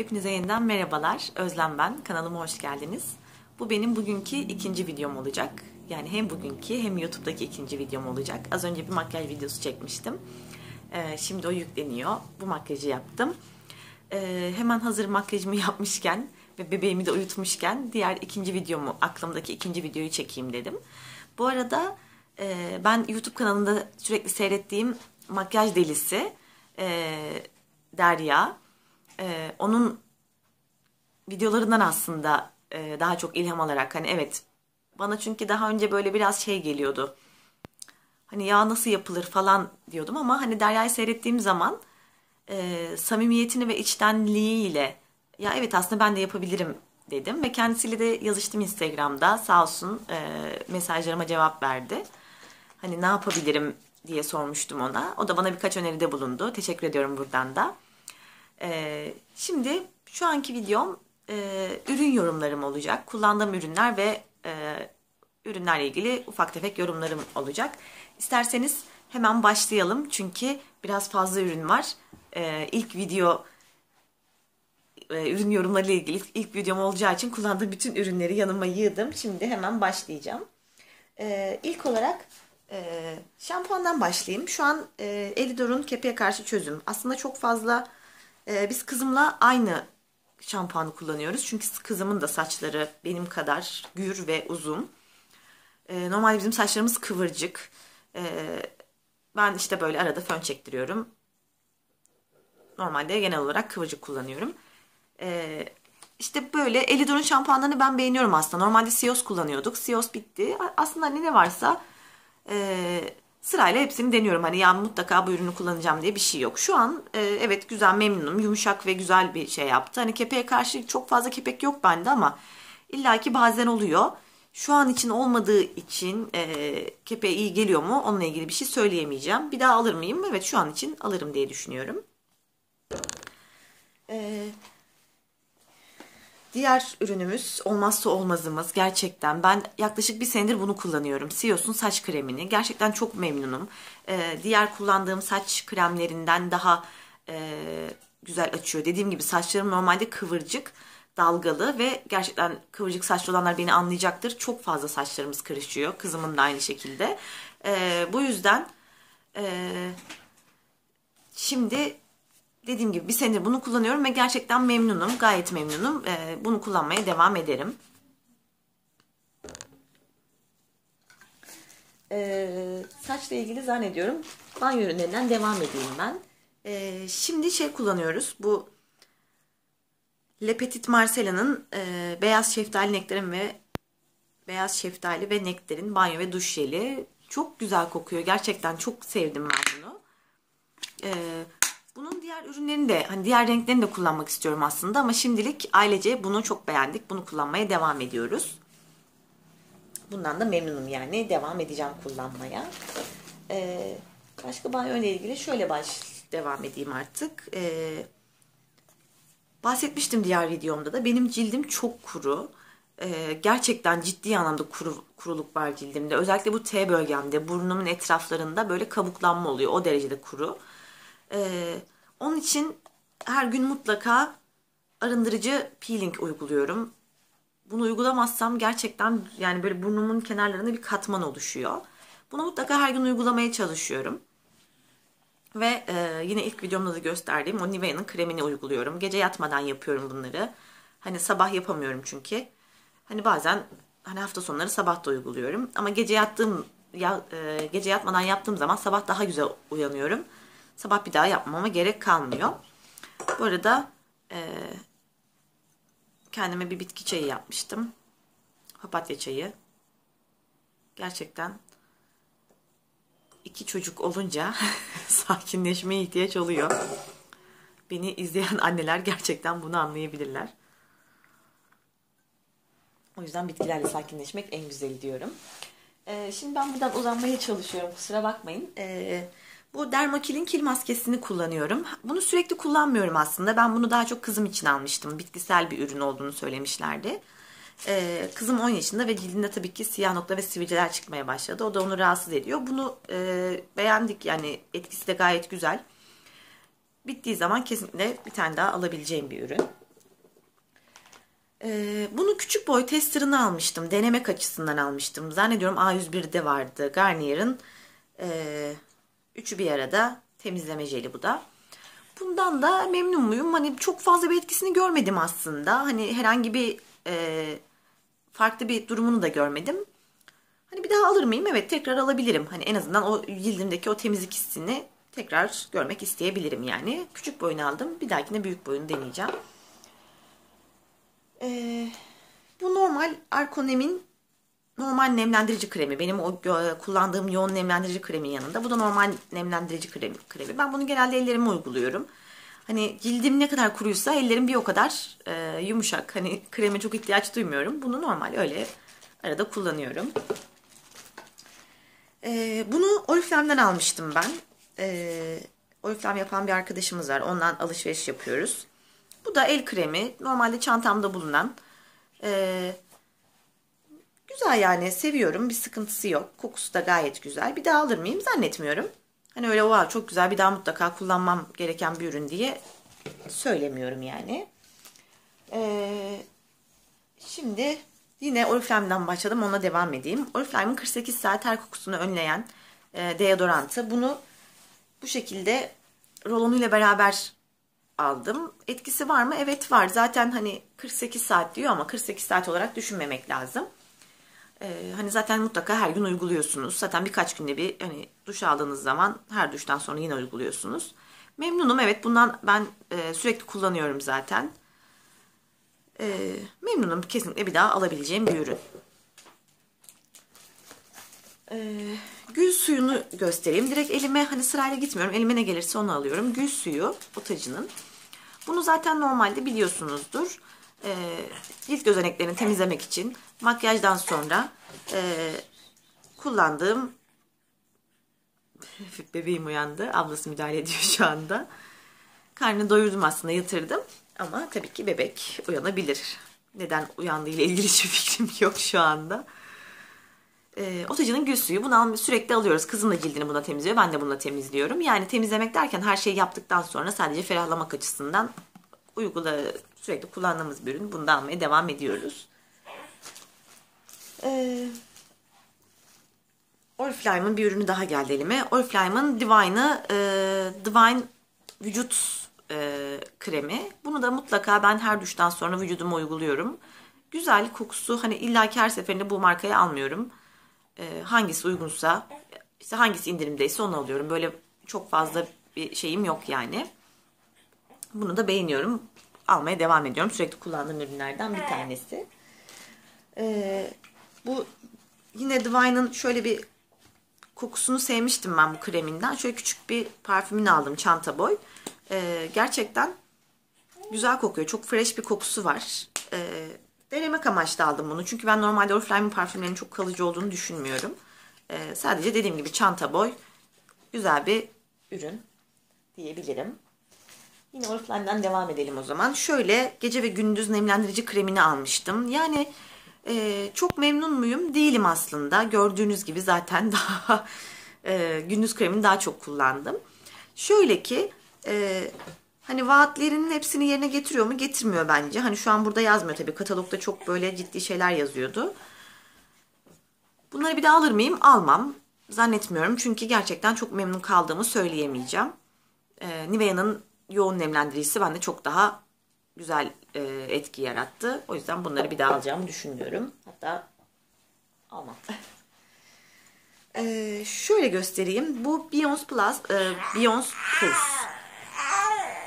Hepinize yeniden merhabalar. Özlem ben. Kanalıma hoş geldiniz. Bu benim bugünkü ikinci videom olacak. Yani hem bugünkü hem YouTube'daki ikinci videom olacak. Az önce bir makyaj videosu çekmiştim. Ee, şimdi o yükleniyor. Bu makyajı yaptım. Ee, hemen hazır makyajımı yapmışken ve bebeğimi de uyutmuşken diğer ikinci videomu, aklımdaki ikinci videoyu çekeyim dedim. Bu arada e, ben YouTube kanalında sürekli seyrettiğim makyaj delisi e, Derya e, onun videolarından aslında e, daha çok ilham alarak hani evet bana çünkü daha önce böyle biraz şey geliyordu. Hani ya nasıl yapılır falan diyordum ama hani Derya'yı seyrettiğim zaman e, samimiyetini ve içtenliğiyle ya evet aslında ben de yapabilirim dedim ve kendisiyle de yazıştım Instagram'da sağ olsun e, mesajlarıma cevap verdi. Hani ne yapabilirim diye sormuştum ona. O da bana birkaç öneride bulundu. Teşekkür ediyorum buradan da. Ee, şimdi şu anki videom e, ürün yorumlarım olacak. Kullandığım ürünler ve e, ürünlerle ilgili ufak tefek yorumlarım olacak. İsterseniz hemen başlayalım çünkü biraz fazla ürün var. E, ilk video e, ürün yorumları ile ilgili ilk videom olacağı için kullandığım bütün ürünleri yanıma yığdım. Şimdi hemen başlayacağım. E, ilk olarak e, şampuandan başlayayım. Şu an e, Elidor'un kepeğe karşı çözüm. Aslında çok fazla e, biz kızımla aynı şampuanı kullanıyoruz. Çünkü kızımın da saçları benim kadar gür ve uzun. E, normalde bizim saçlarımız kıvırcık. E, ben işte böyle arada fön çektiriyorum. Normalde genel olarak kıvırcık kullanıyorum. E, işte böyle Elidor'un şampuanlarını ben beğeniyorum aslında. Normalde Sios kullanıyorduk. Sios bitti. Aslında ne varsa e, sırayla hepsini deniyorum. Hani ya mutlaka bu ürünü kullanacağım diye bir şey yok. Şu an e, evet güzel memnunum. Yumuşak ve güzel bir şey yaptı. Hani kepeğe karşı çok fazla kepek yok bende ama illaki bazen oluyor. Şu an için olmadığı için e, kepeğe iyi geliyor mu onunla ilgili bir şey söyleyemeyeceğim. Bir daha alır mıyım? Evet şu an için alırım diye düşünüyorum. E, Diğer ürünümüz olmazsa olmazımız gerçekten. Ben yaklaşık bir senedir bunu kullanıyorum. Sios'un saç kremini. Gerçekten çok memnunum. Ee, diğer kullandığım saç kremlerinden daha e, güzel açıyor. Dediğim gibi saçlarım normalde kıvırcık, dalgalı ve gerçekten kıvırcık saçlı olanlar beni anlayacaktır. Çok fazla saçlarımız karışıyor. Kızımın da aynı şekilde. Ee, bu yüzden e, şimdi dediğim gibi bir senedir bunu kullanıyorum ve gerçekten memnunum. Gayet memnunum. Ee, bunu kullanmaya devam ederim. Ee, saçla ilgili zannediyorum banyo ürünlerinden devam edeyim ben. Ee, şimdi şey kullanıyoruz. Bu Le Petit Marcella'nın e, beyaz şeftali nektarin ve beyaz şeftali ve nektarin banyo ve duş jeli. Çok güzel kokuyor. Gerçekten çok sevdim ben bunu. Ee, bunun diğer ürünlerini de hani diğer renklerini de kullanmak istiyorum aslında ama şimdilik ailece bunu çok beğendik. Bunu kullanmaya devam ediyoruz. Bundan da memnunum yani. Devam edeceğim kullanmaya. Ee, başka banyo ile ilgili şöyle baş devam edeyim artık. Ee, bahsetmiştim diğer videomda da. Benim cildim çok kuru. Ee, gerçekten ciddi anlamda kuru, kuruluk var cildimde. Özellikle bu T bölgemde, burnumun etraflarında böyle kabuklanma oluyor. O derecede kuru. Ee, onun için her gün mutlaka arındırıcı peeling uyguluyorum. Bunu uygulamazsam gerçekten yani böyle burnumun kenarlarında bir katman oluşuyor. Bunu mutlaka her gün uygulamaya çalışıyorum. Ve e, yine ilk videomda da gösterdiğim o Nivea'nın kremini uyguluyorum. Gece yatmadan yapıyorum bunları. Hani sabah yapamıyorum çünkü. Hani bazen hani hafta sonları sabah da uyguluyorum. Ama gece yattığım ya, e, gece yatmadan yaptığım zaman sabah daha güzel uyanıyorum. Sabah bir daha yapmama gerek kalmıyor. Bu arada e, kendime bir bitki çayı yapmıştım. Papatya çayı. Gerçekten iki çocuk olunca sakinleşmeye ihtiyaç oluyor. Beni izleyen anneler gerçekten bunu anlayabilirler. O yüzden bitkilerle sakinleşmek en güzeli diyorum. Ee, şimdi ben buradan uzanmaya çalışıyorum. Kusura bakmayın. Ee, bu Dermakil'in kil maskesini kullanıyorum. Bunu sürekli kullanmıyorum aslında. Ben bunu daha çok kızım için almıştım. Bitkisel bir ürün olduğunu söylemişlerdi. Ee, kızım 10 yaşında ve cildinde tabii ki siyah nokta ve sivilceler çıkmaya başladı. O da onu rahatsız ediyor. Bunu e, beğendik yani etkisi de gayet güzel. Bittiği zaman kesinlikle bir tane daha alabileceğim bir ürün. Ee, bunu küçük boy testerını almıştım. Denemek açısından almıştım. Zannediyorum A101'de vardı. Garnier'ın e, üçü bir arada temizleme jeli bu da. Bundan da memnun muyum? Hani çok fazla bir etkisini görmedim aslında. Hani herhangi bir e, farklı bir durumunu da görmedim. Hani bir daha alır mıyım? Evet tekrar alabilirim. Hani en azından o cildimdeki o temizlik hissini tekrar görmek isteyebilirim yani. Küçük boyunu aldım. Bir dahakine büyük boyunu deneyeceğim. Ee, bu normal Arkonem'in normal nemlendirici kremi. Benim o kullandığım yoğun nemlendirici kremin yanında. Bu da normal nemlendirici kremi. kremi. Ben bunu genelde ellerime uyguluyorum. Hani cildim ne kadar kuruysa ellerim bir o kadar e, yumuşak. Hani kreme çok ihtiyaç duymuyorum. Bunu normal öyle arada kullanıyorum. E, bunu Oriflame'den almıştım ben. E, Oriflame yapan bir arkadaşımız var. Ondan alışveriş yapıyoruz. Bu da el kremi. Normalde çantamda bulunan. E, güzel yani seviyorum. Bir sıkıntısı yok. Kokusu da gayet güzel. Bir daha alır mıyım zannetmiyorum. Hani öyle wow, çok güzel bir daha mutlaka kullanmam gereken bir ürün diye söylemiyorum yani. Ee, şimdi yine Oriflame'den başladım. Ona devam edeyim. Oriflame'ın 48 saat ter kokusunu önleyen e, deodorantı. Bunu bu şekilde rolonuyla beraber aldım. Etkisi var mı? Evet var. Zaten hani 48 saat diyor ama 48 saat olarak düşünmemek lazım. Ee, hani zaten mutlaka her gün uyguluyorsunuz. Zaten birkaç günde bir hani duş aldığınız zaman her duştan sonra yine uyguluyorsunuz. Memnunum evet bundan ben e, sürekli kullanıyorum zaten. E, memnunum kesinlikle bir daha alabileceğim bir ürün. E, gül suyunu göstereyim. Direkt elime hani sırayla gitmiyorum. Elime ne gelirse onu alıyorum. Gül suyu otacının. Bunu zaten normalde biliyorsunuzdur. E, cilt gözeneklerini temizlemek için makyajdan sonra e, kullandığım bebeğim uyandı. Ablası müdahale ediyor şu anda. Karnını doyurdum aslında yatırdım. Ama tabii ki bebek uyanabilir. Neden uyandığı ile ilgili hiçbir fikrim yok şu anda. E, otacının gül suyu. Bunu sürekli alıyoruz. Kızım da cildini buna temizliyor. Ben de bununla temizliyorum. Yani temizlemek derken her şeyi yaptıktan sonra sadece ferahlamak açısından uygula sürekli kullandığımız bir ürün. Bunu da almaya devam ediyoruz. Ee, Oriflame'ın bir ürünü daha geldi elime. Oriflame'ın Divine'ı e, Divine vücut e, kremi. Bunu da mutlaka ben her duştan sonra vücuduma uyguluyorum. Güzel kokusu hani illa her seferinde bu markayı almıyorum. E, hangisi uygunsa işte hangisi indirimdeyse onu alıyorum. Böyle çok fazla bir şeyim yok yani. Bunu da beğeniyorum. Almaya devam ediyorum. Sürekli kullandığım ürünlerden bir tanesi. Ee, bu yine Divine'ın şöyle bir kokusunu sevmiştim ben bu kreminden. Şöyle küçük bir parfümünü aldım çanta boy. Ee, gerçekten güzel kokuyor. Çok fresh bir kokusu var. Ee, denemek amaçlı aldım bunu. Çünkü ben normalde Oriflame'in parfümlerinin çok kalıcı olduğunu düşünmüyorum. Ee, sadece dediğim gibi çanta boy güzel bir ürün diyebilirim. Yine Oriflame'den devam edelim o zaman. Şöyle gece ve gündüz nemlendirici kremini almıştım. Yani e, çok memnun muyum? Değilim aslında. Gördüğünüz gibi zaten daha e, gündüz kremini daha çok kullandım. Şöyle ki e, hani vaatlerinin hepsini yerine getiriyor mu? Getirmiyor bence. Hani şu an burada yazmıyor tabii. Katalogda çok böyle ciddi şeyler yazıyordu. Bunları bir daha alır mıyım? Almam. Zannetmiyorum. Çünkü gerçekten çok memnun kaldığımı söyleyemeyeceğim. E, Nivea'nın yoğun nemlendiricisi bende çok daha güzel e, etki yarattı. O yüzden bunları bir daha alacağımı düşünmüyorum. Hatta almam. e, şöyle göstereyim. Bu Beyoncé Plus, e, Beyoncé Plus.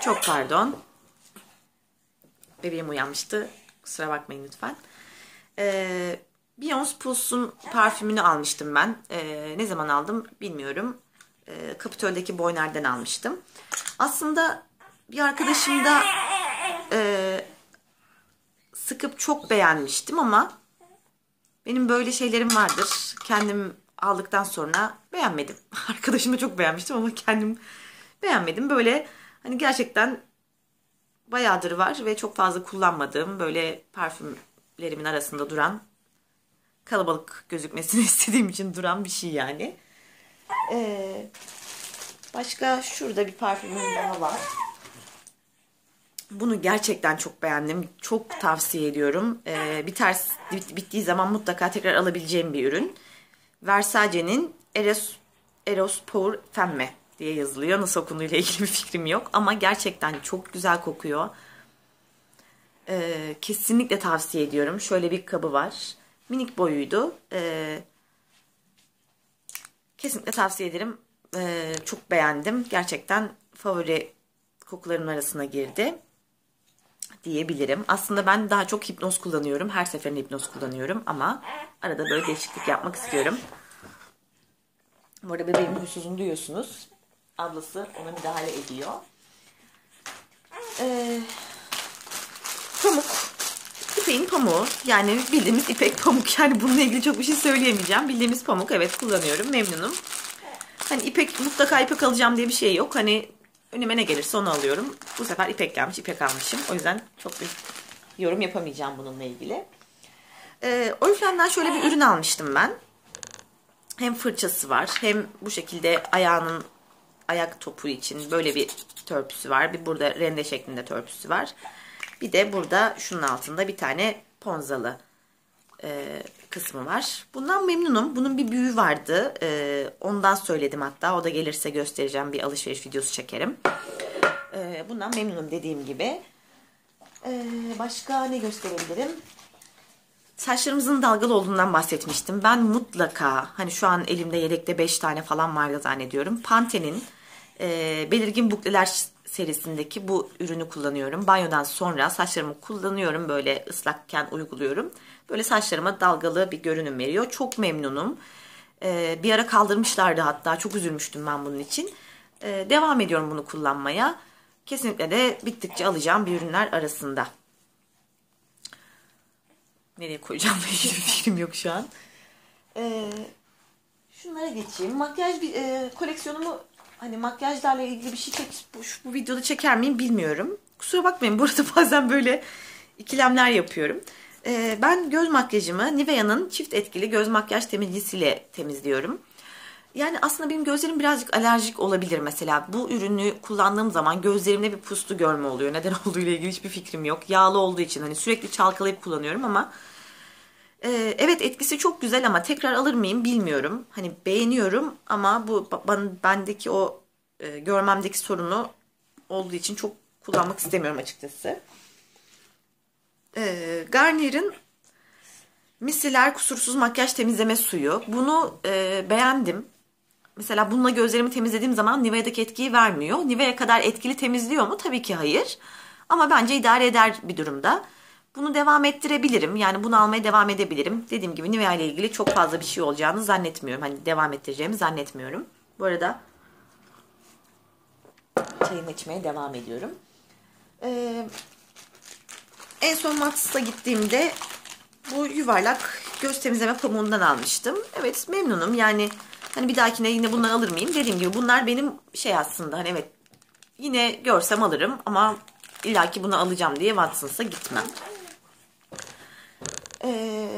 Çok pardon. Bebeğim uyanmıştı. Kusura bakmayın lütfen. E, Beyoncé Plus'un parfümünü almıştım ben. E, ne zaman aldım bilmiyorum. E, Kapitol'deki Boyner'den almıştım. Aslında bir arkadaşım da e, sıkıp çok beğenmiştim ama benim böyle şeylerim vardır. Kendim aldıktan sonra beğenmedim. Arkadaşım da çok beğenmiştim ama kendim beğenmedim. Böyle hani gerçekten bayağıdır var ve çok fazla kullanmadığım böyle parfümlerimin arasında duran kalabalık gözükmesini istediğim için duran bir şey yani. Ee, başka şurada bir parfümüm daha var. Bunu gerçekten çok beğendim. Çok tavsiye ediyorum. Ee, biter, bit, bittiği zaman mutlaka tekrar alabileceğim bir ürün. Versace'nin Eros, Eros Pour Femme diye yazılıyor. Nasıl okunduğuyla ilgili bir fikrim yok. Ama gerçekten çok güzel kokuyor. Ee, kesinlikle tavsiye ediyorum. Şöyle bir kabı var. Minik boyuydu. Ee, kesinlikle tavsiye ederim. Ee, çok beğendim. Gerçekten favori kokuların arasına girdi diyebilirim. Aslında ben daha çok hipnoz kullanıyorum. Her seferinde hipnoz kullanıyorum ama arada böyle değişiklik yapmak istiyorum. Bu arada bebeğimin huysuzunu duyuyorsunuz. Ablası ona müdahale ediyor. Ee, pamuk. İpeğin pamuğu. Yani bildiğimiz ipek pamuk. Yani bununla ilgili çok bir şey söyleyemeyeceğim. Bildiğimiz pamuk. Evet kullanıyorum. Memnunum. Hani ipek mutlaka ipek alacağım diye bir şey yok. Hani önüme ne gelirse onu alıyorum. Bu sefer ipek gelmiş. ipek almışım. O yüzden çok bir yorum yapamayacağım bununla ilgili. Ee, Oriflame'den şöyle bir ürün almıştım ben. Hem fırçası var hem bu şekilde ayağının ayak topu için böyle bir törpüsü var. Bir burada rende şeklinde törpüsü var. Bir de burada şunun altında bir tane ponzalı e, kısmı var. Bundan memnunum. Bunun bir büyüğü vardı. E, ondan söyledim hatta. O da gelirse göstereceğim. Bir alışveriş videosu çekerim. E, bundan memnunum dediğim gibi. E, başka ne gösterebilirim? Saçlarımızın dalgalı olduğundan bahsetmiştim. Ben mutlaka hani şu an elimde yedekte 5 tane falan vardı zannediyorum. Pantene'in e, belirgin bukleler serisindeki bu ürünü kullanıyorum. Banyodan sonra saçlarımı kullanıyorum böyle ıslakken uyguluyorum. Böyle saçlarıma dalgalı bir görünüm veriyor. Çok memnunum. Ee, bir ara kaldırmışlardı hatta çok üzülmüştüm ben bunun için. Ee, devam ediyorum bunu kullanmaya. Kesinlikle de bittikçe alacağım bir ürünler arasında. Nereye koyacağım ilgili bir fikrim yok şu an. Ee, şunlara geçeyim. Makyaj bir e, koleksiyonumu hani makyajlarla ilgili bir şey çek, bu, bu videoda çeker miyim bilmiyorum. Kusura bakmayın burada bazen böyle ikilemler yapıyorum. Ee, ben göz makyajımı Nivea'nın çift etkili göz makyaj temizleyicisiyle temizliyorum. Yani aslında benim gözlerim birazcık alerjik olabilir mesela. Bu ürünü kullandığım zaman gözlerimde bir puslu görme oluyor. Neden olduğu ile ilgili hiçbir fikrim yok. Yağlı olduğu için hani sürekli çalkalayıp kullanıyorum ama e, evet etkisi çok güzel ama tekrar alır mıyım bilmiyorum. Hani beğeniyorum ama bu bendeki o e, görmemdeki sorunu olduğu için çok kullanmak istemiyorum açıkçası. E, Garnier'in Miseler Kusursuz Makyaj Temizleme Suyu. Bunu e, beğendim. Mesela bununla gözlerimi temizlediğim zaman Nivea'daki etkiyi vermiyor. Nivea kadar etkili temizliyor mu? Tabii ki hayır. Ama bence idare eder bir durumda. Bunu devam ettirebilirim. Yani bunu almaya devam edebilirim. Dediğim gibi Nivea ile ilgili çok fazla bir şey olacağını zannetmiyorum. Hani devam ettireceğimi zannetmiyorum. Bu arada çayımı içmeye devam ediyorum. Ee, en son Mats'a gittiğimde bu yuvarlak göz temizleme pamuğundan almıştım. Evet memnunum. Yani hani bir dahakine yine bundan alır mıyım? Dediğim gibi bunlar benim şey aslında hani evet yine görsem alırım ama illaki bunu alacağım diye Watson's'a gitmem. Ee,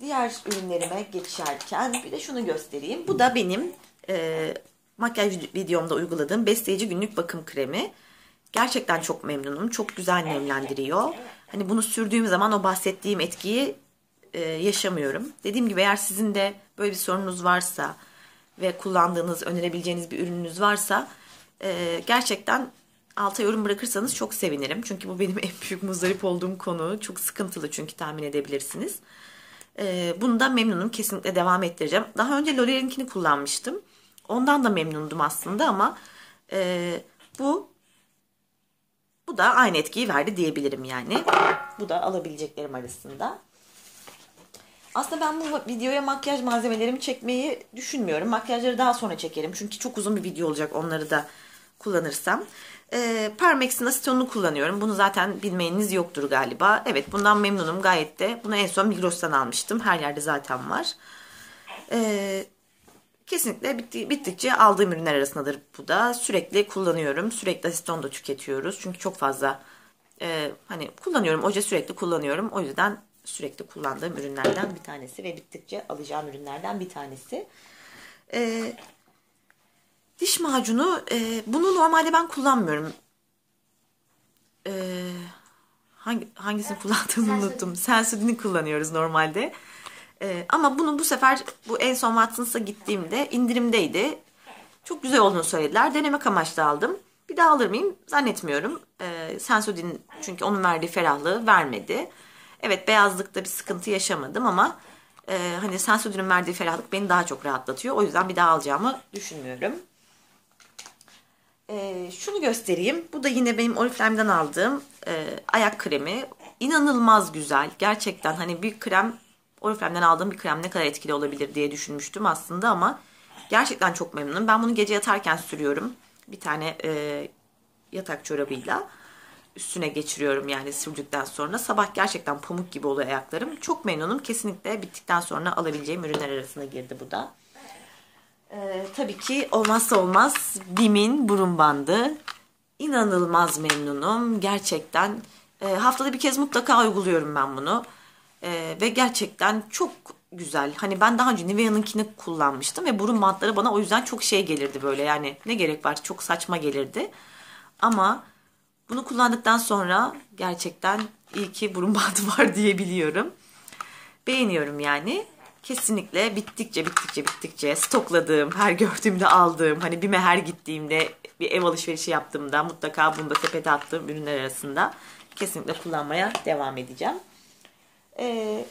diğer ürünlerime geçerken bir de şunu göstereyim. Bu da benim e, makyaj videomda uyguladığım besleyici günlük bakım kremi. Gerçekten çok memnunum. Çok güzel nemlendiriyor. Hani bunu sürdüğüm zaman o bahsettiğim etkiyi e, yaşamıyorum. Dediğim gibi eğer sizin de böyle bir sorunuz varsa ve kullandığınız, önerebileceğiniz bir ürününüz varsa e, gerçekten alta yorum bırakırsanız çok sevinirim. Çünkü bu benim en büyük muzdarip olduğum konu. Çok sıkıntılı çünkü tahmin edebilirsiniz. E, bundan memnunum. Kesinlikle devam ettireceğim. Daha önce L'Oreal'inkini kullanmıştım. Ondan da memnundum aslında ama e, bu bu da aynı etkiyi verdi diyebilirim yani. Bu da alabileceklerim arasında. Aslında ben bu videoya makyaj malzemelerimi çekmeyi düşünmüyorum. Makyajları daha sonra çekerim. Çünkü çok uzun bir video olacak onları da kullanırsam. E, Parmex'in asitonunu kullanıyorum. Bunu zaten bilmeyeniniz yoktur galiba. Evet bundan memnunum gayet de. Bunu en son Migros'tan almıştım. Her yerde zaten var. E, kesinlikle bitti, bittikçe aldığım ürünler arasındadır bu da. Sürekli kullanıyorum. Sürekli asiton da tüketiyoruz. Çünkü çok fazla e, hani kullanıyorum. Oje sürekli kullanıyorum. O yüzden sürekli kullandığım ürünlerden bir tanesi ve bittikçe alacağım ürünlerden bir tanesi. E, diş macunu e, bunu normalde ben kullanmıyorum. Ee, hangi, hangisini kullandığımı unuttum. Sensodyne'i kullanıyoruz normalde. Ee, ama bunu bu sefer bu en son Watson's'a gittiğimde indirimdeydi. Çok güzel olduğunu söylediler. Denemek amaçlı aldım. Bir daha alır mıyım? Zannetmiyorum. Ee, Sensodyne çünkü onun verdiği ferahlığı vermedi. Evet beyazlıkta bir sıkıntı yaşamadım ama e, hani Sensodyne'in verdiği ferahlık beni daha çok rahatlatıyor. O yüzden bir daha alacağımı düşünmüyorum. Ee, şunu göstereyim. Bu da yine benim Oriflame'den aldığım e, ayak kremi. İnanılmaz güzel. Gerçekten hani bir krem Oriflame'den aldığım bir krem ne kadar etkili olabilir diye düşünmüştüm aslında ama gerçekten çok memnunum. Ben bunu gece yatarken sürüyorum. Bir tane e, yatak çorabıyla üstüne geçiriyorum yani sürdükten sonra. Sabah gerçekten pamuk gibi oluyor ayaklarım. Çok memnunum. Kesinlikle bittikten sonra alabileceğim ürünler arasına girdi bu da. Ee, tabii ki olmazsa olmaz Bim'in burun bandı. İnanılmaz memnunum. Gerçekten e, haftada bir kez mutlaka uyguluyorum ben bunu. E, ve gerçekten çok güzel. Hani ben daha önce Nivea'nınkini kullanmıştım ve burun bantları bana o yüzden çok şey gelirdi böyle. Yani ne gerek var çok saçma gelirdi. Ama bunu kullandıktan sonra gerçekten iyi ki burun bandı var diyebiliyorum. Beğeniyorum yani. Kesinlikle bittikçe bittikçe bittikçe stokladığım, her gördüğümde aldığım, hani bir her gittiğimde bir ev alışverişi yaptığımda mutlaka bunu da sepete attığım ürünler arasında kesinlikle kullanmaya devam edeceğim. Ee,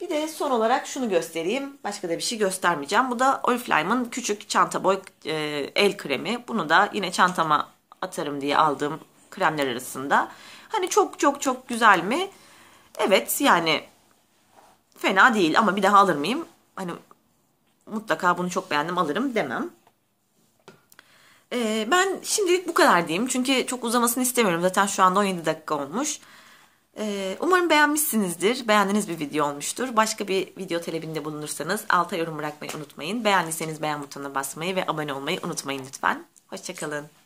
bir de son olarak şunu göstereyim. Başka da bir şey göstermeyeceğim. Bu da Oriflame'ın küçük çanta boy e, el kremi. Bunu da yine çantama atarım diye aldığım kremler arasında. Hani çok çok çok güzel mi? Evet yani fena değil ama bir daha alır mıyım? Hani mutlaka bunu çok beğendim alırım demem. Ee, ben şimdilik bu kadar diyeyim. Çünkü çok uzamasını istemiyorum. Zaten şu anda 17 dakika olmuş. Ee, umarım beğenmişsinizdir. Beğendiğiniz bir video olmuştur. Başka bir video talebinde bulunursanız alta yorum bırakmayı unutmayın. Beğendiyseniz beğen butonuna basmayı ve abone olmayı unutmayın lütfen. Hoşçakalın.